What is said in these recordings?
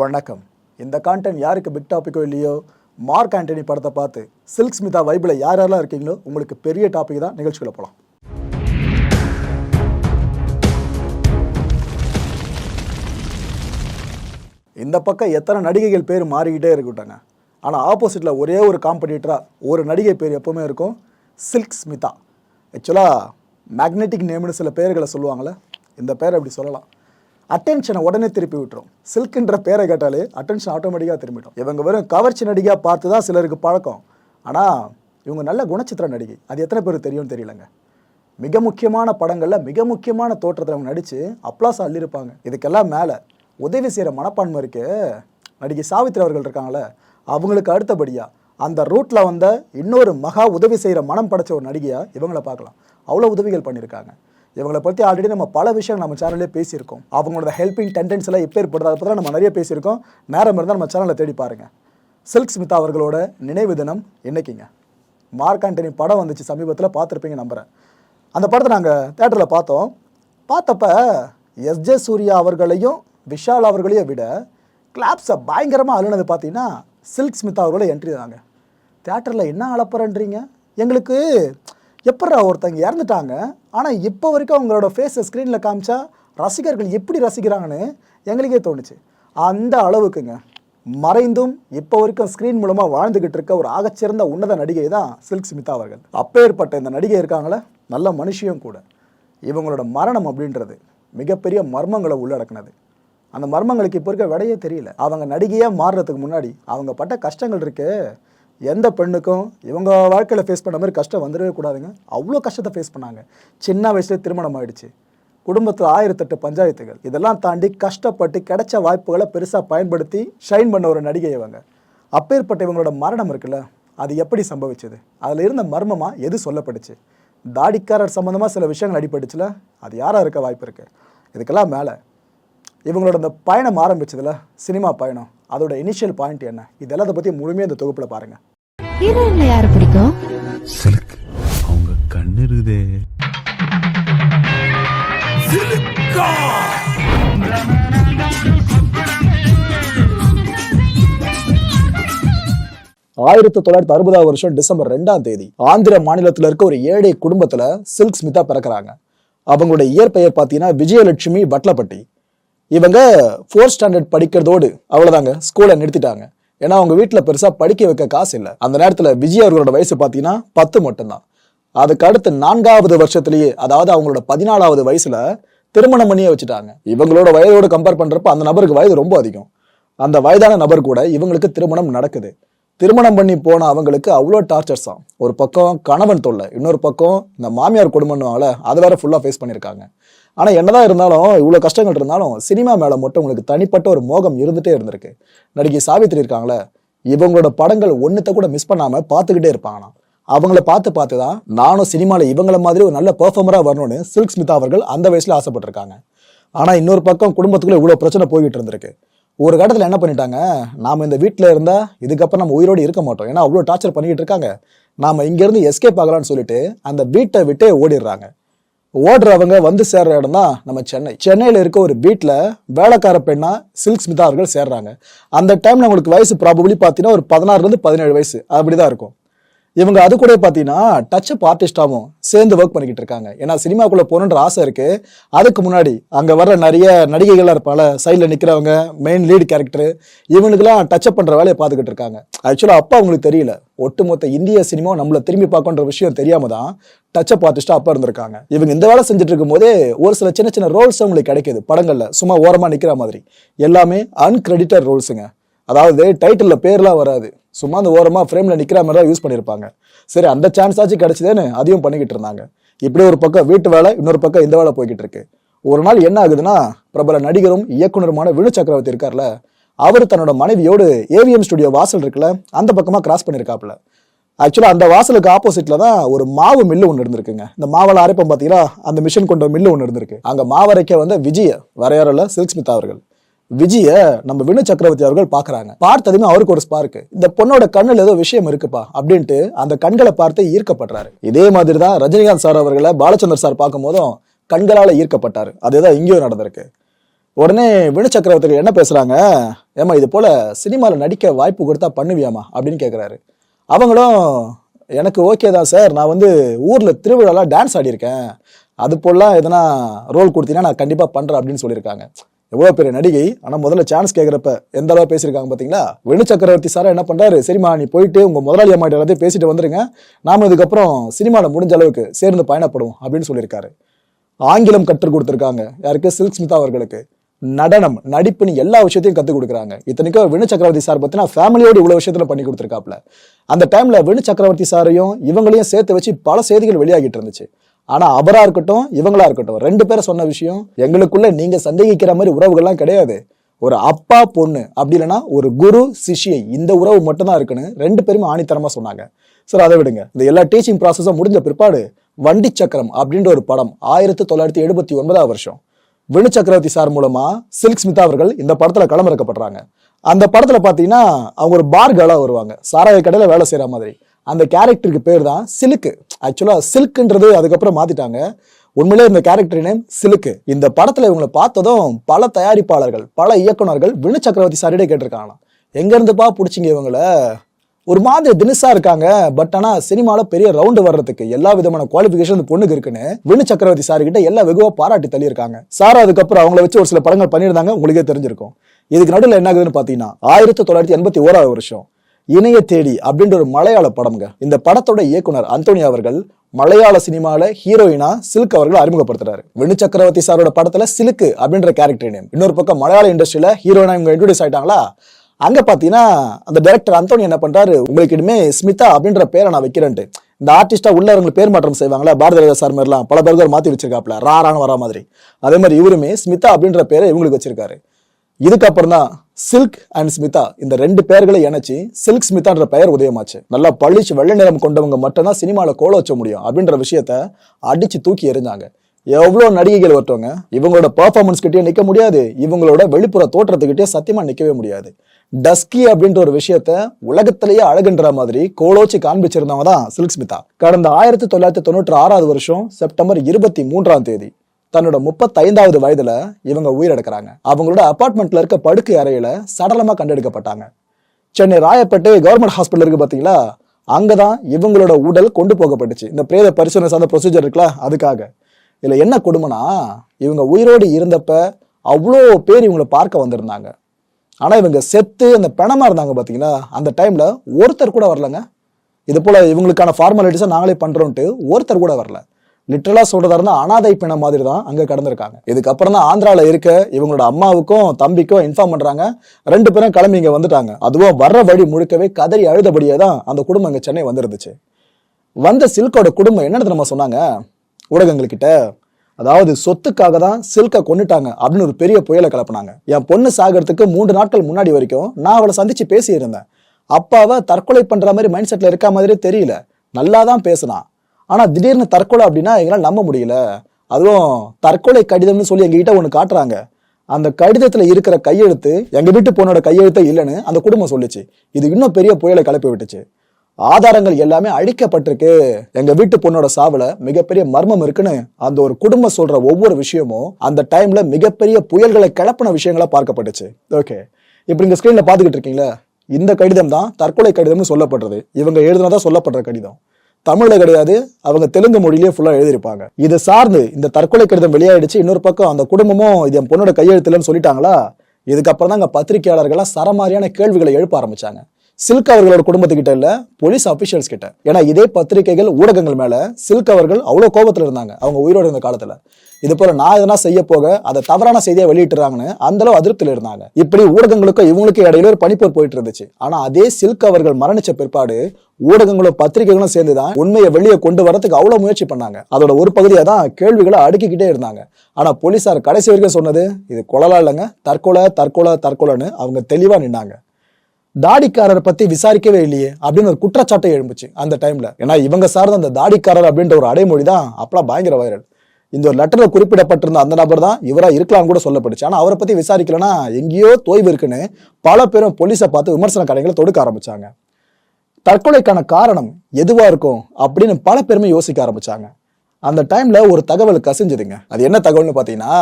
வணக்கம். இந்த கான்டென்ட் யாருக்கு பிக் டாப்பிக்கோ இல்லையோ மார்க் ஆண்டனி படத்தை பார்த்து சில்க் ஸ்மிதா வைபில் யார் யாரெல்லாம் இருக்கீங்களோ உங்களுக்கு பெரிய டாபிக் தான் நிகழ்ச்சிகளை போகலாம் இந்த பக்கம் எத்தனை நடிகைகள் பேர் மாறிக்கிட்டே இருக்கட்டாங்க ஆனால் ஆப்போசிட்டில் ஒரே ஒரு காம்படிட்டராக ஒரு நடிகை பேர் எப்போவுமே இருக்கும் சில்க் ஸ்மிதா. ஆக்சுவலாக மேக்னெட்டிக் நேம்னு சில பேர்களை சொல்லுவாங்கள்ல இந்த பேரை அப்படி சொல்லலாம். அட்டென்ஷனை உடனே திருப்பி விட்டுரும். சில்க்ன்ற பேரை கேட்டாலே அட்டென்ஷன் ஆட்டோமேட்டிக்காக திரும்பிடும். இவங்க வெறும் கவர்ச்சி நடிகையாக பார்த்து தான் சிலருக்கு பழக்கம். ஆனால் இவங்க நல்ல குணச்சித்திர நடிகை. அது எத்தனை பேர் தெரியும்னு தெரியலங்க. மிக முக்கியமான படங்களில் மிக முக்கியமான தோற்றத்தில் அவங்க நடித்து அப்ளாஸ் அள்ளியிருப்பாங்க. இதுக்கெல்லாம் மேலே உதவி செய்கிற மனப்பான்மை இருக்கு. நடிகை சாவித்ரி அவர்கள் இருக்காங்களே அவங்களுக்கு அடுத்தபடியாக அந்த ரூட்டில் வந்த இன்னொரு மகா உதவி செய்கிற மனம் படைச்ச ஒரு நடிகையாக இவங்களை பார்க்கலாம். அவ்வளோ உதவிகள் பண்ணியிருக்காங்க. இவங்களை பற்றி ஆல்ரெடி நம்ம பல விஷயம் நம்ம சேனல்லே பேசியிருக்கோம். அவங்களோட ஹெல்பிங் டெண்டன்ஸ் எல்லாம் இப்போ ஏற்படுது. அதை பற்றி நம்ம நிறைய பேசியிருக்கோம். நேரம் இருந்தால் நம்ம சேனலை தேடி பாருங்கள் சில்க் ஸ்மிதா அவர்களோட நினைவு தினம் என்னைக்குங்க? மார்க் ஆண்டனி படம் வந்துச்சு சமீபத்தில் பார்த்துருப்பீங்க நம்புகிறேன் அந்த படத்தை நாங்கள் தேட்டரில் பார்த்தோம். பார்த்தப்ப எஸ்ஜே சூர்யா அவர்களையும் விஷால் அவர்களையும் விட கிளாப்ஸை பயங்கரமாக அழுனது பார்த்தீங்கன்னா சில்க் ஸ்மிதா அவர்களோட என்ட்ரி தாங்க. தேட்டரில் என்ன அளப்புறன்றீங்க? எங்களுக்கு எப்பட்றா ஒருத்தங்க இறந்துட்டாங்க? ஆனால் இப்போ வரைக்கும் அவங்களோட ஃபேஸை ஸ்க்ரீனில் காமிச்சா ரசிகர்கள் எப்படி ரசிக்கிறாங்கன்னு எங்களுக்கே தோணுச்சு. அந்த அளவுக்குங்க. மறைந்தும் இப்போ வரைக்கும் ஸ்க்ரீன் மூலமாக வாழ்ந்துக்கிட்டு இருக்க ஒரு ஆகச்சிறந்த உன்னத நடிகை தான் சில்க் ஸ்மிதா அவர்கள். அப்பேற்பட்ட இந்த நடிகை இருக்காங்களே நல்ல மனுஷியும் கூட. இவங்களோட மரணம் அப்படின்றது மிகப்பெரிய மர்மங்களை உள்ளடக்கினது. அந்த மர்மங்களுக்கு இப்போ இருக்க விடையே தெரியல. அவங்க நடிகையாக மாறுறதுக்கு முன்னாடி அவங்க பட்ட கஷ்டங்கள் இருக்குது எந்த பெண்ணுக்கும் இவங்க வாழ்க்கையில் ஃபேஸ் பண்ண மாதிரி கஷ்டம் வந்துடவே கூடாதுங்க. அவ்வளோ கஷ்டத்தை ஃபேஸ் பண்ணாங்க. சின்ன வயசுலேயே திருமணம் ஆயிடுச்சு. குடும்பத்தில் ஆயிரத்தெட்டு பஞ்சாயத்துகள். இதெல்லாம் தாண்டி கஷ்டப்பட்டு கிடைச்ச வாய்ப்புகளை பெருசாக பயன்படுத்தி ஷைன் பண்ண ஒரு நடிகை இவங்க. அப்பேற்பட்ட இவங்களோட மரணம் இருக்குல்ல அது எப்படி சம்பவிச்சது? அதில் இருந்த மர்மமாக எது சொல்லப்பட்டுச்சு? தாடிக்காரர் சம்மந்தமாக சில விஷயங்கள் அடிபட்டுச்சுல அது யாராக இருக்க வாய்ப்பு இருக்குது இதுக்கெல்லாம் மேலே இவங்களோட அந்த பயணம் ஆரம்பிச்சதில் சினிமா பயணம் அதோட இனிஷியல் பாயிண்ட் என்ன? இதெல்லாம் பற்றி முழுமையாக இந்த தொகுப்பில் பாருங்கள் ஹீரோயின்ல யாரு பிடிக்கும்? சிலுக் அவங்க கண்ணு இருக்குதே ஆயிரத்தி தொள்ளாயிரத்தி அறுபதாம் வருஷம் டிசம்பர் ரெண்டாம் தேதி ஆந்திர மாநிலத்தில் இருக்க ஒரு ஏழை குடும்பத்தில் சில்க் ஸ்மிதா பிறக்கிறாங்க. அவங்களோட இயற்பெயர் பார்த்தீங்கன்னா விஜயலட்சுமி வட்லப்பட்டி இவங்க ஃபோர்த் ஸ்டாண்டர்ட் படிக்கிறதோடு அவ்வளோதாங்க ஸ்கூலை நிறுத்திட்டாங்க. ஏன்னா அவங்க வீட்டில் பெருசாக படிக்க வைக்க காசு இல்லை. அந்த நேரத்தில் விஜய் அவர்களோட வயசு பார்த்தீங்கன்னா பத்து மட்டும்தான். அதுக்கு அடுத்து நான்காவது வருஷத்துலயே அதாவது அவங்களோட பதினாலாவது வயசுல திருமணம் பண்ணியே வச்சுட்டாங்க. இவங்களோட வயதோடு கம்பேர் பண்ணுறப்ப அந்த நபருக்கு வயது ரொம்ப அதிகம். அந்த வயதான நபர் கூட இவங்களுக்கு திருமணம் நடக்குது. திருமணம் பண்ணி போன அவங்களுக்கு அவ்வளோ டார்ச்சர்ஸ் தான் ஒரு பக்கம் கணவன் தொல்லை இன்னொரு பக்கம் இந்த மாமியார் குடும்பம்னுவாங்கள அதை வேற ஃபுல்லாக ஃபேஸ் பண்ணியிருக்காங்க ஆனால் என்னதான் இருந்தாலும் இவ்வளோ கஷ்டங்கள் இருந்தாலும் சினிமா மேலே மட்டும் உங்களுக்கு தனிப்பட்ட ஒரு மோகம் இருந்துகிட்டே இருந்திருக்கு. நடிகை சாவித்திரி இருக்காங்களே இவங்களோட படங்கள் ஒன்றுத்த கூட மிஸ் பண்ணாமல் பார்த்துக்கிட்டே இருப்பாங்களாம். அவங்கள பார்த்து பார்த்து தான் நானும் சினிமாவில் இவங்கள மாதிரி ஒரு நல்ல பெர்ஃபார்மராக வரணும்னு சில்க் ஸ்மிதா அவர்கள் அந்த வயசில் ஆசைப்பட்டிருக்காங்க. ஆனால் இன்னொரு பக்கம் குடும்பத்துக்குள்ளே இவ்வளோ பிரச்சனை போய்கிட்டு இருந்திருக்கு. ஒரு கட்டத்தில் என்ன பண்ணிட்டாங்க? நாம் இந்த வீட்டில் இருந்தால் இதுக்கப்புறம் நம்ம உயிரோடு இருக்க மாட்டோம். ஏன்னா அவ்வளோ டார்ச்சர் பண்ணிக்கிட்டு இருக்காங்க. நாம் இங்கேருந்து எஸ்கேப் ஆகலாம்னு சொல்லிட்டு அந்த வீட்டை விட்டே ஓடிடுறாங்க. ஓடுறவங்க வந்து சேர்ற இடம் தான் நம்ம சென்னை. சென்னையில் இருக்க ஒரு வீட்டில் வேலைக்கார பெண்ணா சில்க் ஸ்மிதா அவர்கள் சேர்றாங்க. அந்த டைம்ல உங்களுக்கு வயசு ப்ராபபிளி பார்த்தீங்கன்னா ஒரு பதினாறுலேருந்து பதினேழு வயசு. அப்படிதான் இருக்கும். இவங்க அது கூட பார்த்தீங்கன்னா டச் அப் ஆர்டிஸ்டாகவும் சேர்ந்து ஒர்க் பண்ணிக்கிட்டு இருக்காங்க. ஏன்னா சினிமாக்குள்ளே போகணுன்ற ஆசை இருக்குது அதுக்கு முன்னாடி அங்கே வர நிறைய நடிகைகள்லாம் இருப்பால சைடில் நிற்கிறவங்க மெயின் லீடு கேரக்டர் இவங்களுக்குலாம் டச் அப் பண்ணுற வேலையை பார்த்துக்கிட்டு இருக்காங்க. ஆக்சுவலாக அப்போ அவங்களுக்கு தெரியல. ஒட்டுமொத்த இந்திய சினிமா நம்மளை திரும்பி பார்க்கன்ற விஷயம் தெரியாம தான் டச் அப் ஆர்டிஸ்டாக அப்போ இருந்திருக்காங்க. இவங்க இந்த வேலை செஞ்சுட்டு இருக்கும்போதே ஒரு சில சின்ன சின்ன ரோல்ஸ் அவங்களுக்கு கிடைக்குது. படங்களில் சும்மா ஓரமாக நிற்கிற மாதிரி. எல்லாமே அன்கிரெடிட்டட் ரோல்ஸுங்க அதாவது டைட்டிலில் பேர்லாம் வராது. சும்மா அந்த ஓரமாக ஃப்ரேமில் நிற்கிற மாதிரி தான் யூஸ் பண்ணியிருப்பாங்க சரி அந்த சான்ஸ் ஆச்சு அதையும் பண்ணிக்கிட்டு இருந்தாங்க. இப்படி ஒரு பக்கம் வீட்டு வேலை இன்னொரு பக்கம் இந்த வேலை போய்கிட்டு இருக்கு. ஒரு நாள் என்ன ஆகுதுன்னா பிரபல நடிகரும் இயக்குனருமான வினு சக்கரவர்த்தி இருக்கார்ல அவர் தன்னோட மனைவியோடு ஏவிஎம் ஸ்டுடியோ வாசல் இருக்குல்ல அந்த பக்கமாக கிராஸ் பண்ணியிருக்காப்புல ஆக்சுவலாக அந்த வாசலுக்கு ஆப்போசிட்டில் தான் ஒரு மாவு மில்லு ஒன்று இருந்திருக்குங்க. இந்த மாவளை அரைப்பம் பார்த்தீங்கன்னா அந்த மிஷின் கொண்ட மில்லு ஒன்று இருந்திருக்கு. அங்கே மாவரைக்க வந்த விஜய வரையாறல சில்க் ஸ்மிதா அவர்கள். விஜய நம்ம வினு சக்கரவர்த்தி அவர்கள் பாக்குறாங்க பார்த்ததுமே அவருக்கு ஒரு ஸ்பார்க் இந்த பொண்ணோட கண்ணுல ஏதோ விஷயம் இருக்குப்பா அப்படின்ட்டு அந்த கண்களை பார்த்து ஈர்க்கப்படுறாரு. இதே மாதிரி தான் ரஜினிகாந்த் சார் அவர்களை பாலச்சந்தர் சார் பார்க்கும் போதும் கண்களால ஈர்க்கப்பட்டாரு. அதுதான் இங்கேயும் நடந்திருக்கு. உடனே வினு சக்கரவர்த்தி என்ன பேசுறாங்க? ஏமா இது போல சினிமாவில் நடிக்க வாய்ப்பு கொடுத்தா பண்ணுவியாமா அப்படின்னு கேட்குறாரு அவங்களும் எனக்கு ஓகே தான் சார். நான் வந்து ஊரில் திருவிழாலாம் டான்ஸ் ஆடியிருக்கேன். அது போலாம் எதனா ரோல் கொடுத்தீங்கன்னா நான் கண்டிப்பாக பண்ணுறேன் அப்படின்னு சொல்லியிருக்காங்க. எவ்வளோ பெரிய நடிகை? ஆனால் முதல்ல சான்ஸ் கேட்குறப்ப எந்த அளவு பேசியிருக்காங்க பார்த்தீங்களா வெணு சக்கரவர்த்தி சாரா என்ன பண்ணுறாரு சரிம்மா நீ போயிட்டு உங்கள் முதலாளி அம்மாட்ட எல்லாத்தையும் பேசிட்டு வந்துருங்க. நாம் இதுக்கப்புறம் சினிமாவில் முடிஞ்ச அளவுக்கு சேர்ந்து பயணப்படுவோம் அப்படின்னு சொல்லியிருக்காரு. ஆங்கிலம் கற்றுக் கொடுத்துருக்காங்க. யாருக்கு? சில்க் ஸ்மிதா அவர்களுக்கு. நடனம் நடிப்புன்னு எல்லா விஷயத்தையும் கற்றுக் கொடுக்குறாங்க. இத்தனைக்கும் வினு சக்கரவர்த்தி சார் பார்த்தீங்கன்னா ஃபேமிலியோடு இவ்வளோ விஷயத்துல பண்ணி கொடுத்துருக்காப்ல அந்த டைமில் வினு சக்கரவர்த்தி சாரையும் இவங்களையும் சேர்த்து வச்சு பல செய்திகள் வெளியாகிட்டு இருந்துச்சு. ஆனா அவரா இருக்கட்டும் இவங்களா இருக்கட்டும் ரெண்டு பேரும் சொன்ன விஷயம் எங்களுக்குள்ள நீங்க சந்தேகிக்கிற மாதிரி உறவுகள்லாம் கிடையாது. ஒரு அப்பா பொண்ணு அப்படி இல்லைன்னா ஒரு குரு சிஷ்யை இந்த உறவு மட்டும்தான் இருக்குன்னு ரெண்டு பேருமே ஆணித்தரமா சொன்னாங்க. சார் அதை விடுங்க. இந்த எல்லா டீச்சிங் ப்ராசஸும் முடிஞ்ச பிற்பாடு வண்டி சக்கரம் அப்படின்ற ஒரு படம் ஆயிரத்தி தொள்ளாயிரத்தி எழுபத்தி ஒன்பதாம் வருஷம். வினு சக்கரவர்த்தி சார் மூலமா சில்க் ஸ்மிதா அவர்கள் இந்த படத்துல களமிறக்கப்படுறாங்க. அந்த படத்துல பாத்தீங்கன்னா அவங்க ஒரு பார் கேர்ளா வருவாங்க. சாராய கடையில வேலை செய்யற மாதிரி. அந்த கேரக்டருக்கு பேர் தான் சிலுக்கு. ஆக்சுவலாக சில்க்குன்றது அதுக்கப்புறம் மாத்திட்டாங்க. உண்மையிலே இந்த கேரக்டர் நேம் சிலுக்கு. இந்த படத்தில் இவங்களை பார்த்ததும் பல தயாரிப்பாளர்கள் பல இயக்குனர்கள் வினு சக்கரவர்த்தி சாரிடே கேட்டிருக்காங்களாம். எங்கேருந்துப்பா பிடிச்சிங்க இவங்கள? ஒரு மாதிரி தினுசா இருக்காங்க பட் ஆனா சினிமால பெரிய ரவுண்டு வர்றதுக்கு எல்லா விதமான குவாலிபிகேஷன் அந்த பொண்ணுக்கு இருக்குன்னு வினு சக்கரவர்த்தி சார் கிட்ட எல்லா வெகுவா பாராட்டி தள்ளியிருக்காங்க. சார் அதுக்கப்புறம் அவங்கள வச்சு ஒரு சில படங்கள் பண்ணியிருந்தாங்க உங்களுக்கே தெரிஞ்சிருக்கும். இதுக்கு நடுவில் என்ன ஆகுதுன்னு பார்த்தீங்கன்னா ஆயிரத்தி தொள்ளாயிரத்தி எண்பத்தி ஓராவது வருஷம். இணைய தேடி அப்படின்ற ஒரு மலையாள படம்ங்க. இந்த படத்தோட இயக்குனர் அந்தோனி அவர்கள் மலையாள சினிமால ஹீரோயினா சில்க் அவர்கள் அறிமுகப்படுத்துறாரு. வினு சக்கரவர்த்தி சாரோட படத்துல சிலுக்கு அப்படின்ற கேரக்டர் நேம் இன்னொரு பக்கம் மலையாள இண்டஸ்ட்ரியில ஹீரோயினா இவங்க இன்ட்ரோடியூஸ் ஆயிட்டாங்களா? அங்க பாத்தீங்கன்னா அந்த டைரக்டர் அந்தோனி என்ன பண்றாரு? உங்களுக்கு இனிமே ஸ்மிதா அப்படின்ற பேரை நான் வைக்கிறேன்ட்டு. இந்த ஆர்டிஸ்டா உள்ளவங்க பேர் மாற்றம் செய்வாங்களா? பாரதி ராஜா சார் மாதிரிலாம் பல பேருக்கு மாத்தி வச்சிருக்காப்ல ராரான்னு வரா மாதிரி. அதே மாதிரி இவருமே ஸ்மிதா அப்படின்ற பேரை இவங்களுக்கு வச்சிருக்காரு. இதுக்கப்புறம் தான் சில்க் அண்ட் ஸ்மிதா. இந்த ரெண்டு பேர்களை இணைச்சி சில்க் ஸ்மிதான்ற பெயர் உதயமாச்சு. நல்லா பளிச்சு வெள்ளை நிறம் கொண்டவங்க மட்டும்தான் சினிமாவில் கோல வச்ச முடியும். அப்படின்ற விஷயத்த அடிச்சு தூக்கி எறிஞ்சாங்க. எவ்வளோ நடிகைகள் வரட்டவங்க இவங்களோட பர்ஃபார்மன்ஸ் கிட்டே நிற்க முடியாது. இவங்களோட வெளிப்புற தோற்றத்துக்கிட்டே சத்தியமா நிற்கவே முடியாது. டஸ்கி அப்படின்ற ஒரு விஷயத்த உலகத்திலேயே அழகுன்ற மாதிரி கோலோச்சு காண்பிச்சிருந்தவங்க தான் சில்க் ஸ்மிதா. கடந்த ஆயிரத்தி தொள்ளாயிரத்தி தொண்ணூற்றி ஆறாவது வருஷம் செப்டம்பர் இருபத்தி மூன்றாம் தேதி. தன்னோட முப்பத்தைந்தாவது வயதுல இவங்க உயிரிழக்கிறாங்க அவங்களோட அபார்ட்மெண்ட்ல இருக்க படுக்கை அறையில சடலமா கண்டெடுக்கப்பட்டாங்க. சென்னை ராயப்பேட்டை கவர்மெண்ட் ஹாஸ்பிட்டல் இருக்கு பாத்தீங்களா? அங்கதான் இவங்களோட உடல் கொண்டு போகப்பட்டுச்சு. இந்த பிரேத பரிசோதனை சார்ந்த ப்ரொசீஜர் இருக்குல்ல அதுக்காக. இதுல என்ன கொடுமைனா இவங்க உயிரோடு இருந்தப்ப அவ்வளோ பேர் இவங்களை பார்க்க வந்திருந்தாங்க. ஆனா இவங்க செத்து அந்த பிணமா இருந்தாங்க பாத்தீங்களா? அந்த டைம்ல ஒருத்தர் கூட வரலங்க. இது போல இவங்களுக்கான ஃபார்மாலிட்டிஸை நாங்களே பண்றோம்ட்டு ஒருத்தர் கூட வரல. லிட்டரலா சொல்றதா இருந்தா அனாதை பிணம் மாதிரி தான் அங்க கடந்திருக்காங்க. இதுக்கப்புறம் தான் ஆந்திரால இருக்க இவங்களோட அம்மாவுக்கும் தம்பிக்கும் இன்ஃபார்ம் பண்றாங்க. ரெண்டு பேரும் கிளம்பி இங்க வந்துட்டாங்க. அதுவும் வர்ற வழி முழுக்கவே கதறி அழுதபடியே தான் அந்த குடும்பம் இங்க சென்னை வந்துருந்துச்சு. வந்த சில்கோட குடும்பம் என்ன நம்ம சொன்னாங்க? ஊடகங்கள்கிட்ட அதாவது சொத்துக்காக தான் சில்கை கொன்னுட்டாங்க அப்படின்னு ஒரு பெரிய புயலை கிளப்புனாங்க. என் பொண்ணு சாகிறதுக்கு மூன்று நாட்கள் முன்னாடி வரைக்கும் நான் அவளை சந்திச்சு பேசியிருந்தேன். அப்பாவை தற்கொலை பண்ற மாதிரி மைண்ட் செட்ல இருக்க மாதிரி தெரியல. நல்லா தான் பேசினான் ஆனால் திடீர்னு தற்கொலை அப்படின்னா எங்களால் நம்ப முடியல. அதுவும் தற்கொலை கடிதம்னு சொல்லி எங்ககிட்ட ஒன்று காட்டுறாங்க. அந்த கடிதத்தில் இருக்கிற கையெழுத்து எங்கள் வீட்டு பொண்ணோட கையெழுத்தே இல்லைன்னு அந்த குடும்பம் சொல்லுச்சு. இது இன்னும் பெரிய புயலை கிளப்பி விட்டுச்சு. ஆதாரங்கள் எல்லாமே அழிக்கப்பட்டிருக்கு. எங்க வீட்டு பொண்ணோட சாவுல மிகப்பெரிய மர்மம் இருக்குன்னு அந்த ஒரு குடும்பம் சொல்ற ஒவ்வொரு விஷயமும் அந்த டைம்ல மிகப்பெரிய புயல்களை கிளப்பின விஷயங்களா பார்க்கப்பட்டுச்சு. ஓகே. இப்ப நீங்க ஸ்கிரீன்ல பாத்துக்கிட்டு இருக்கீங்களா இந்த கடிதம் தான் தற்கொலை கடிதம்னு சொல்லப்படுறது. இவங்க எழுதுனதா சொல்லப்படுற கடிதம். தமிழில் கிடையாது. அவங்க தெலுங்கு மொழியிலேயே ஃபுல்லா எழுதியிருப்பாங்க. இதை சார்ந்து இந்த தற்கொலை கடிதம் வெளியாயிடுச்சு. இன்னொரு பக்கம் அந்த குடும்பமும் இது என் பொண்ணோட கையெழுத்துலன்னு சொல்லிட்டாங்களா? இதுக்கப்புறம் தான் அங்கே பத்திரிகையாளர்கள்லாம் சரமாரியான கேள்விகளை எழுப்ப ஆரம்பிச்சாங்க. சில்க் அவர்களோட குடும்பத்துக்கிட்ட இல்ல போலீஸ் அபிஷியல்ஸ் கிட்ட. ஏன்னா இதே பத்திரிகைகள் ஊடகங்கள் மேல சில்க் அவர்கள் அவ்வளவு கோபத்துல இருந்தாங்க. அவங்க உயிரோடு இருந்த காலத்துல. இது போல நான் எதனா செய்ய போக அதை தவறான செய்தியை வெளியிட்டுறாங்கன்னு அந்த அளவு அதிருப்தியில் இருந்தாங்க. இப்படி ஊடகங்களுக்கும் இவங்களுக்கும் இடையில ஒரு பனிப்போர் போயிட்டு இருந்துச்சு. ஆனா அதே சில்க் அவர்கள் மரணிச்ச பிற்பாடு ஊடகங்களும் பத்திரிகைகளும் சேர்ந்துதான் உண்மையை வெளியே கொண்டு வரதுக்கு அவ்வளவு முயற்சி பண்ணாங்க. அதோட ஒரு பகுதியை தான் கேள்விகளை அடுக்கிக்கிட்டே இருந்தாங்க. ஆனா போலீசார் கடைசி வரைக்கும் சொன்னது இது கொலலா இல்லைங்க தற்கொலை தற்கொலை தற்கொலைன்னு அவங்க தெளிவா நின்னாங்க. தாடிக்காரர் பத்தி விசாரிக்கவே இல்லையே அப்படின்னு ஒரு குற்றச்சாட்டை எழும்புச்சு அந்த டைம்ல ஏன்னா இவங்க சார்ந்த அந்த தாடிக்காரர் அப்படின்ற ஒரு அடைமொழி தான் அப்பலாம் பயங்கர வைரல் இந்த ஒரு லெட்டரில் குறிப்பிடப்பட்டிருந்த அந்த நபர் தான் இவராக இருக்கலாம்னு கூட சொல்லப்பட்டுச்சு. ஆனால் அவரை பற்றி விசாரிக்கலன்னா எங்கேயோ தோய்வு இருக்குன்னு பல பேரும் போலீஸை பார்த்து விமர்சன கடைகளை தொடுக்க ஆரம்பித்தாங்க தற்கொலைக்கான காரணம் எதுவாக இருக்கும் அப்படின்னு பல பேருமே யோசிக்க ஆரம்பிச்சாங்க. அந்த டைமில் ஒரு தகவல் கசிஞ்சுதுங்க. அது என்ன தகவல்னு பார்த்தீங்கன்னா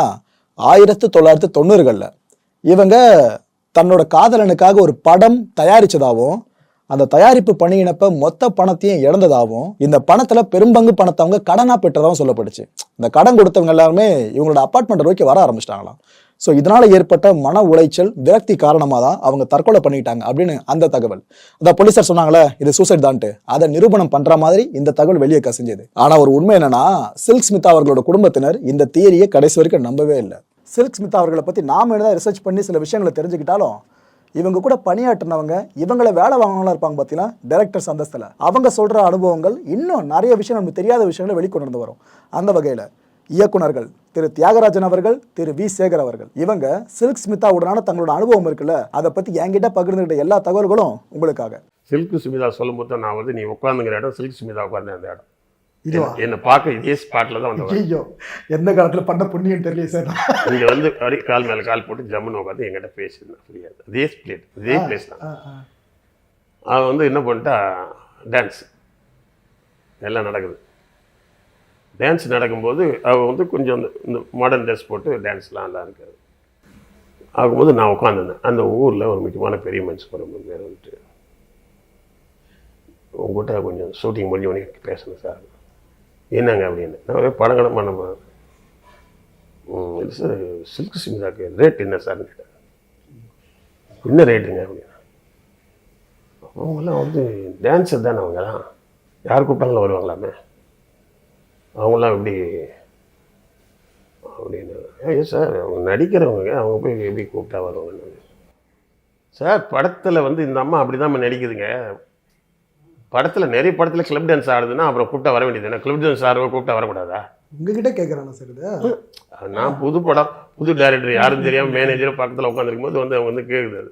ஆயிரத்து தொள்ளாயிரத்து தொண்ணூறுகளில் இவங்க தன்னோட காதலனுக்காக ஒரு படம் தயாரித்ததாகவும் அந்த தயாரிப்பு பணியினப்ப மொத்த பணத்தையும் இழந்ததாகவும் இந்த பணத்துல பெரும்பங்கு பணத்தை அவங்க கடனா பெற்றதாகவும் சொல்லப்பட்டுச்சு. இந்த கடன் கொடுத்தவங்க எல்லாருமே இவங்களோட அப்பார்ட்மெண்ட் நோக்கி வர ஆரம்பிச்சிட்டாங்களாம். ஸோ இதனால ஏற்பட்ட மன உளைச்சல் விரக்தி காரணமாக தான் அவங்க தற்கொலை பண்ணிட்டாங்க அப்படின்னு அந்த தகவல். அந்த போலீஸார் சொன்னாங்களே இது சூசைட் தான்ட்டு. அதை நிரூபணம் பண்ணுற மாதிரி இந்த தகவல் வெளியே கசிஞ்சது. ஆனால் ஒரு உண்மை என்னன்னா சில்க் ஸ்மிதா அவர்களோட குடும்பத்தினர் இந்த தியரியை கடைசி வரைக்கும் நம்பவே இல்லை. சில்க் ஸ்மிதா அவர்களை பற்றி நாம என்னதான் ரிசர்ச் பண்ணி சில விஷயங்களை தெரிஞ்சுக்கிட்டாலும் இவங்க கூட பணியாற்றினவங்க இவங்கள வேலை வாங்கினவங்களா இருப்பாங்க பார்த்தீங்கன்னா டேரக்டர்ஸ் அந்தஸ்தில் அவங்க சொல்கிற அனுபவங்கள் இன்னும் நிறைய விஷயம் நமக்கு தெரியாத விஷயங்களை வெளிக்கொண்டு வரும். அந்த வகையில் இயக்குனர்கள் திரு தியாகராஜன் அவர்கள் திரு வி சேகர் அவர்கள் இவங்க சில்க் ஸ்மிதாவுடனான தங்களோட அனுபவம் இருக்குல்ல அதை பற்றி என்கிட்ட பகிர்ந்துகிட்ட எல்லா தகவல்களும் உங்களுக்காக. சில்க் சுமிதா சொல்லும்போது நான் வந்து நீ உட்காந்துங்கிற இடம் சில்க் சுமிதா உட்காந்து அந்த இடம். இதுவா? என்னை- பார்க்க இதே ஸ்பாட்டில் தான் வந்தவன் ஐயோ எந்த காலத்துல பண்ண புண்ணியம் தெரியல சார். இங்கே வந்து அப்படி கால் மேலே கால் போட்டு ஜம்முன்னு உட்காந்து என்கிட்ட பேசியிருந்தேன். ஃப்ரீயாக அதே பிளேட் இதே பிளேஸ் தான். அவன் வந்து என்ன பண்ணிட்டா டான்ஸ் எல்லாம் நடக்குது. டான்ஸ் நடக்கும்போது அவள் வந்து கொஞ்சம் இந்த இந்த மாடர்ன் ட்ரெஸ் போட்டு டான்ஸ்லாம் நல்லா இருக்காது. ஆகும்போது நான் உட்காந்துருந்தேன். அந்த ஊரில் ஒரு முக்கியமான பெரிய மனுஷன் ஒரு பேர் வந்துட்டு உங்கள்கிட்ட கொஞ்சம் ஷூட்டிங் முடிஞ்ச உடனே பேசணும் சார். என்னங்க அப்படின்னு? நான் ஒரே படங்களும் பண்ண போகிறேன் இல்லை சார் சில்க் சிமிதாக்கு ரேட் என்ன சார் கேட்டேன். என்ன ரேட்டுங்க அப்படின்னா? அவங்களாம் வந்து டான்ஸர் தானே அவங்கலாம் யார் கூப்பிட்டாங்களோ வருவாங்களாமே? அவங்களாம் எப்படி? அப்படின்னு. ஏன் சார் அவங்க நடிக்கிறவங்க அவங்க போய் எப்படி கூப்பிட்டா வருவாங்க சார் படத்தில் வந்து இந்த அம்மா அப்படி தான் நடிக்குதுங்க. படத்தில் நிறைய படத்தில் கிளப் டான்ஸ் ஆடுதுன்னா அப்புறம் கூப்பிட்டா வர வேண்டியது கிளப் டான்ஸ் ஆடுறவங்க கூப்பிட்டா வரக்கூடாதா? உங்ககிட்ட கேட்கறானா சார் இது? நான் புது படம் புது டைரக்டர் யாரும் தெரியாமல் மேனேஜர் பக்கத்தில் உட்காந்துருக்கும் போது வந்து அவங்க வந்து கேட்குது அது.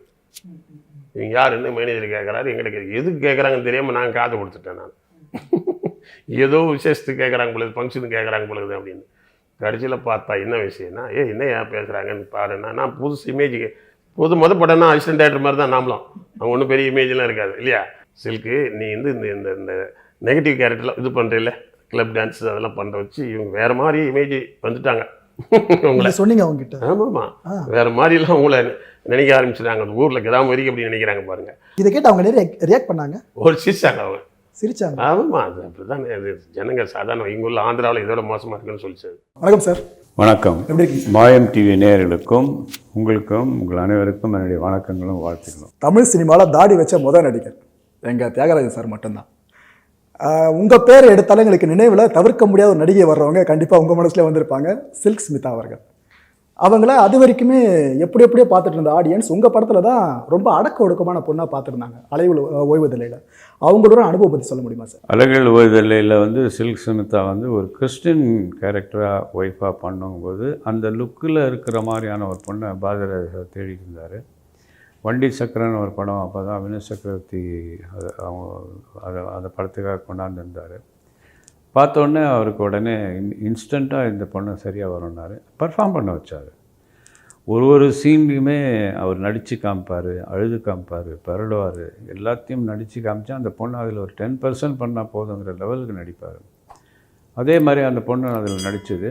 இவங்க யாருன்னு மேனேஜர் கேட்குறாரு எங்கிட்ட கேட்கு எதுக்கு கேட்குறாங்கன்னு தெரியாமல் நான் காது கொடுத்துட்டேன் நான். ஏதோ விசேஷத்துக்கு கேட்குறாங்க பொழுது ஃபங்க்ஷனுக்கு கேட்குறாங்க பொழுது அப்படின்னு. கடைசியில் பார்த்தா என்ன விஷயம்னா ஏ என்ன ஏன் பேசுகிறாங்கன்னு பாருன்னா நான் புதுசு இமேஜ் புது முத படம்னா அசிஸ்டன்ட் டேரக்டர் மாதிரி தான் நாமளும். அவங்க ஒன்றும் பெரிய இமேஜ்லாம் இருக்காது இல்லையா? சில்க்கு நீ வந்து இந்த இந்த இந்த நெகட்டிவ் கேரக்டர்லாம் இது பண்ணுறில்ல கிளப் டான்ஸ் அதெல்லாம் பண்ணுற வச்சு இவங்க வேறு மாதிரி இமேஜ் வந்துட்டாங்க. உங்களை. சொன்னீங்க அவங்க கிட்ட ஆமாம்மா வேறு மாதிரிலாம் உங்களை நினைக்க ஆரம்பிச்சிட்டாங்க. அந்த ஊரில் கிராம வரைக்கும் அப்படி நினைக்கிறாங்க பாருங்க. இதை கேட்டு அவங்க நிறைய ரியாக்ட் பண்ணாங்க. ஒரு சிரிச்சாங்க அவங்க. சிரிச்சாங்க. ஆமாம்மா அது அப்படி தான் இது ஜனங்க சாதாரண எங்கள் ஊரில் ஆந்திராவில் இதோட மோசமாக இருக்குன்னு சொல்லிச்சு வணக்கம் சார். வணக்கம். எப்படி இருக்கீங்க? மாயம் டிவி நேயர்களுக்கும் உங்களுக்கும் உங்கள் அனைவருக்கும் என்னுடைய வணக்கங்களும் வாழ்த்துக்களும். தமிழ் சினிமாவில் தாடி வச்ச முதல் நடிகர். எங்கள் தியாகராஜன் சார் மட்டும்தான். உங்கள் பேர் எடுத்தாலும் எங்களுக்கு நினைவில் தவிர்க்க முடியாத ஒரு நடிகை வர்றவங்க கண்டிப்பாக உங்கள் மனசில் வந்திருப்பாங்க சில்க் ஸ்மிதா அவர்கள். அவங்கள அது வரைக்குமே எப்படி எப்படியோ பார்த்துட்டு இருந்த ஆடியன்ஸ் உங்கள் படத்தில் தான் ரொம்ப அடக்க ஒடுக்கமான பொண்ணாக பார்த்துருந்தாங்க அலைவு ஓய்வதில்லையில். அவங்களோட அனுபவம் பற்றி சொல்ல முடியுமா சார்? அலைகள் ஓய்வதில்லையில் வந்து சில்க் சுமிதா வந்து ஒரு கிறிஸ்டின் கேரக்டராக ஒய்ஃபாக பண்ணும்போது அந்த லுக்கில் இருக்கிற மாதிரியான ஒரு பொண்ணை பாரதிராஜா தேடிட்டு இருந்தார். வண்டி சக்கரன்னு ஒரு படம் அப்போ தான் வினு சக்கரவர்த்தி அது அவங்க அதை அந்த படத்துக்காக கொண்டாந்துருந்தார். பார்த்தோன்னே அவருக்கு உடனே இன்ஸ்டண்ட்டாக இந்த பொண்ணு சரியாக வரும்னாரு. பர்ஃபார்ம் பண்ண வச்சார். ஒரு ஒரு சீன்லையுமே அவர் நடித்து காமிப்பார் அழுது காமிப்பார் பரடுவார். எல்லாத்தையும் நடித்து காமிச்சா அந்த பொண்ணு அதில் ஒரு டென் பர்சன்ட் பண்ணால் போதுங்கிற லெவலுக்கு நடிப்பார். அதே மாதிரி அந்த பொண்ணு அதில் நடித்தது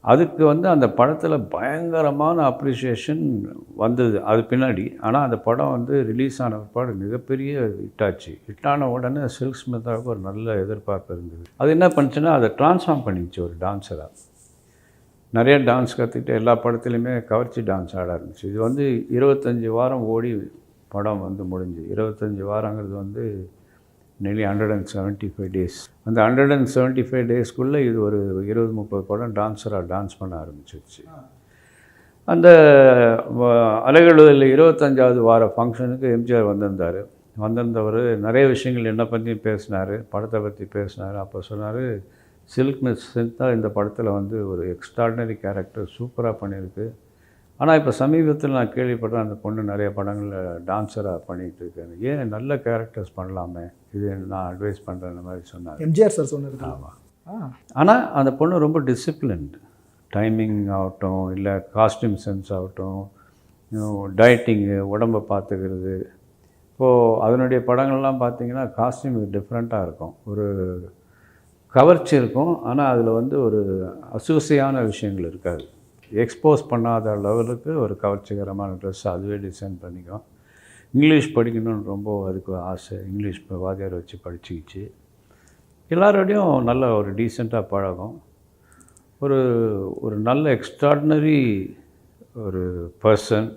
அதுக்கு வந்து அந்த படத்தில் பயங்கரமான அப்ரிஷியேஷன் வந்தது. அது பின்னாடி. ஆனால் அந்த படம் வந்து ரிலீஸ் ஆன பாடு மிகப்பெரிய ஹிட் ஆச்சு. ஹிட் ஆன உடனே சில்க் ஸ்மிதாவுக்கு ஒரு நல்ல எதிர்பார்ப்பு இருந்தது. அது என்ன பண்ணுச்சுன்னா அதை ட்ரான்ஸ்ஃபார்ம் பண்ணிச்சு ஒரு டான்ஸராக நிறைய டான்ஸ் கற்றுக்கிட்டு எல்லா படத்துலையுமே கவர்ச்சி டான்ஸ் ஆட ஆரம்பிச்சு. இது வந்து இருபத்தஞ்சி வாரம் ஓடி படம் வந்து முடிஞ்சு. இருபத்தஞ்சி வாரங்கிறது வந்து நெலி hundred and seventy five days அந்த ஹண்ட்ரட் அண்ட் செவன்ட்டி ஃபைவ் டேஸ்க்குள்ளே இது ஒரு இருபது முப்பது படம் டான்ஸராக டான்ஸ் பண்ண ஆரம்பிச்சிருச்சு. அந்த வ- அலைகளுதில் இருபத்தஞ்சாவது வார ஃபங்க்ஷனுக்கு எம்ஜிஆர் வந்திருந்தார். வந்திருந்தவர் நிறைய விஷயங்கள் என்ன பற்றி பேசினார் படத்தை பற்றி பேசினார். அப்போ சொன்னார் சில்க் மிஸ் சிந்தா இந்த படத்தில் வந்து ஒரு எக்ஸ்ட்ராடினரி கேரக்டர் சூப்பராக பண்ணியிருக்கு ஆனால் இப்போ சமீபத்தில் நான் கேள்விப்பட்டேன் அந்த பொண்ணு நிறைய படங்களில் டான்ஸராக பண்ணிகிட்டு இருக்கேன் ஏன் நல்ல கேரக்டர்ஸ் பண்ணலாமே? இது நான் அட்வைஸ் பண்ணுறேன் மாதிரி சொன்னார். எம்ஜிஆர் சார் சொன்னது. ஆமாம் ஆனால் அந்த பொண்ணு ரொம்ப டிசிப்ளின்டு டைமிங் ஆகட்டும் இல்லை காஸ்டியூம் சென்ஸ் ஆகட்டும் டயட்டிங்கு உடம்பை பார்த்துக்கிறது இப்போது அதனுடைய படங்கள்லாம் பார்த்தீங்கன்னா காஸ்டியூம் டிஃப்ரெண்ட்டாக இருக்கும். ஒரு கவர்ச்சி இருக்கும் ஆனால் அதில் வந்து ஒரு அசூசியான விஷயங்கள் இருக்காது. எக்ஸ்போஸ் பண்ணாத லெவலுக்கு ஒரு கவர்ச்சிகரமான ட்ரெஸ் அதுவே டிசைன் பண்ணிக்கும். இங்கிலீஷ் படிக்கணும்னு ரொம்ப அதுக்கு ஆசை. இங்கிலீஷ் வாத்தியார் வச்சு படிச்சுக்கிச்சு. எல்லாரோடையும் நல்ல ஒரு டீசெண்டாக பழகும். ஒரு ஒரு நல்ல எக்ஸ்ட்ராடினரி ஒரு பர்சன்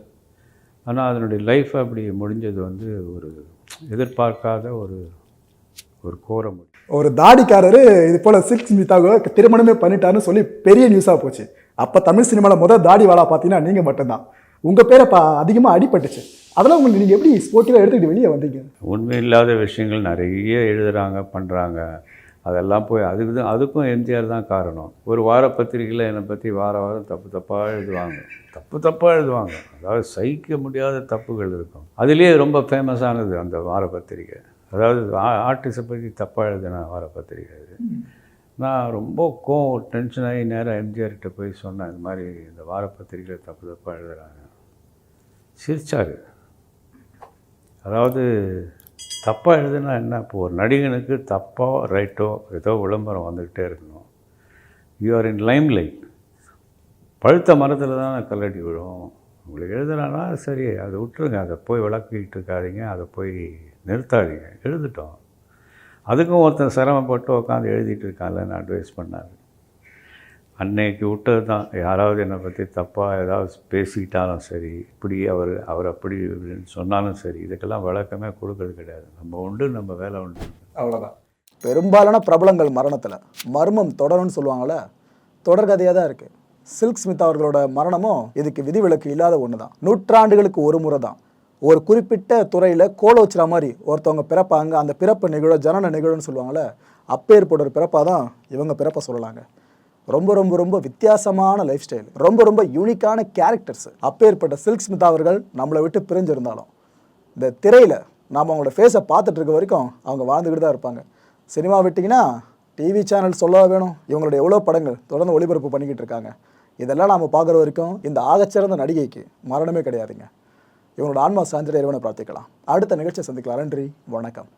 ஆனால் அதனுடைய லைஃப் அப்படி முடிஞ்சது வந்து ஒரு எதிர்பார்க்காத ஒரு ஒரு கோரம் ஒரு தாடிக்காரர் இது போல் சில்க் ஸ்மிதாவை திருமணமே பண்ணிட்டாருன்னு சொல்லி பெரிய நியூஸாக போச்சு. அப்போ தமிழ் சினிமாவில் முதல் தாடி வாழா பார்த்தீங்கன்னா நீங்கள் மட்டும்தான். உங்கள் பேரை பா அதிகமாக அடிபட்டுச்சு. அதெல்லாம் உங்களுக்கு நீங்கள் எப்படி ஸ்போர்ட்டிவாக எடுத்துக்கிட்டு வெளியே வந்தீங்க? உண்மை இல்லாத விஷயங்கள் நிறைய எழுதுகிறாங்க பண்ணுறாங்க அதெல்லாம் போய் அதுக்கு தான் அதுக்கும் எம்ஜிஆர் தான் காரணம். ஒரு வார பத்திரிகையில் என்னை பற்றி வார வாரம் தப்பு தப்பாக எழுதுவாங்க. தப்பு தப்பாக எழுதுவாங்க. அதாவது சகிக்க முடியாத தப்புகள் இருக்கும். அதுலேயே ரொம்ப ஃபேமஸானது அந்த வார பத்திரிகை. அதாவது ஆர்டிஸ்டை பற்றி தப்பாக எழுதுன வார பத்திரிகை அது. நான் ரொம்ப கோவம் டென்ஷன் ஆகி நேராக எம்ஜிஆர்கிட்ட போய் சொன்னேன் இந்த மாதிரி இந்த வார பத்திரிகையில் தப்பு தப்பாக எழுதுகிறாங்க சிரிச்சாரு. அதாவது தப்பாக எழுதுனா என்ன? இப்போ ஒரு நடிகனுக்கு தப்போ ரைட்டோ ஏதோ விளம்பரம் வந்துக்கிட்டே இருக்கணும். You are in limelight பழுத்த மரத்தில் தான் கல்லடி விழும் உங்களுக்கு எழுதுறானா சரி அதை விட்டுருங்க. அதை போய் விளக்கிட்டு இருக்காதீங்க. அதை போய் நிறுத்தாதீங்க. எழுதிட்டோம். அதுக்கும் ஒருத்தன் சிரமப்பட்டு உட்காந்து எழுதிட்டு நான் அட்வைஸ் பண்ணார்? அன்னைக்கு விட்டது தான் யாராவது என்னை பற்றி தப்பாக ஏதாவது பேசிக்கிட்டாலும் சரி இப்படி அவர் அவர் அப்படி இப்படின்னு சொன்னாலும் சரி இதுக்கெல்லாம் விளக்கமே கொடுக்கறது கிடையாது. நம்ம உண்டு நம்ம வேலை உண்டு. அவ்வளோதான் பெரும்பாலான பிரபலங்கள் மரணத்தில். மர்மம் தொடரும்னு சொல்லுவாங்கள்ல தொடர்கதையாக தான் இருக்குது சில்க் ஸ்மித் அவர்களோட மரணமும் இதுக்கு விதிவிலக்கு இல்லாத ஒன்று தான் நூற்றாண்டுகளுக்கு ஒரு முறை தான் ஒரு குறிப்பிட்ட துறையில் கோலோச்சுற மாதிரி ஒருத்தவங்க பிறப்பாங்க. அந்த பிறப்பு நிகழும் ஜனன நிகழ்வுன்னு சொல்லுவாங்கள்ல அப்பேற்பட்ட ஒரு பிறப்பாக தான் இவங்க பிறப்பை சொல்லலாங்க. ரொம்ப ரொம்ப ரொம்ப வித்தியாசமான லைஃப் ஸ்டைல் ரொம்ப ரொம்ப யூனிக்கான கேரக்டர்ஸ் அப்பேற்பட்ட சில்க் ஸ்மிதா அவர்கள் நம்மளை விட்டு பிரிஞ்சிருந்தாலும் இந்த திரையில் நாம் அவங்களோட ஃபேஸை பார்த்துட்டு இருக்க வரைக்கும் அவங்க வாழ்ந்துக்கிட்டு தான் இருப்பாங்க. சினிமா விட்டிங்கன்னா டிவி சேனல் சொல்ல வேணும்? இவங்களுடைய எவ்வளோ படங்கள் தொடர்ந்து ஒளிபரப்பு பண்ணிக்கிட்டு இருக்காங்க. இதெல்லாம் நாம் பார்க்குற வரைக்கும் இந்த ஆகச்சிறந்த நடிகைக்கு மரணமே கிடையாதுங்க. இவங்களோட ஆன்மா சாந்திர இறைவனை பிரார்த்திக்கலாம். அடுத்த நிகழ்ச்சியை சந்திக்கலாம். நன்றி வணக்கம்.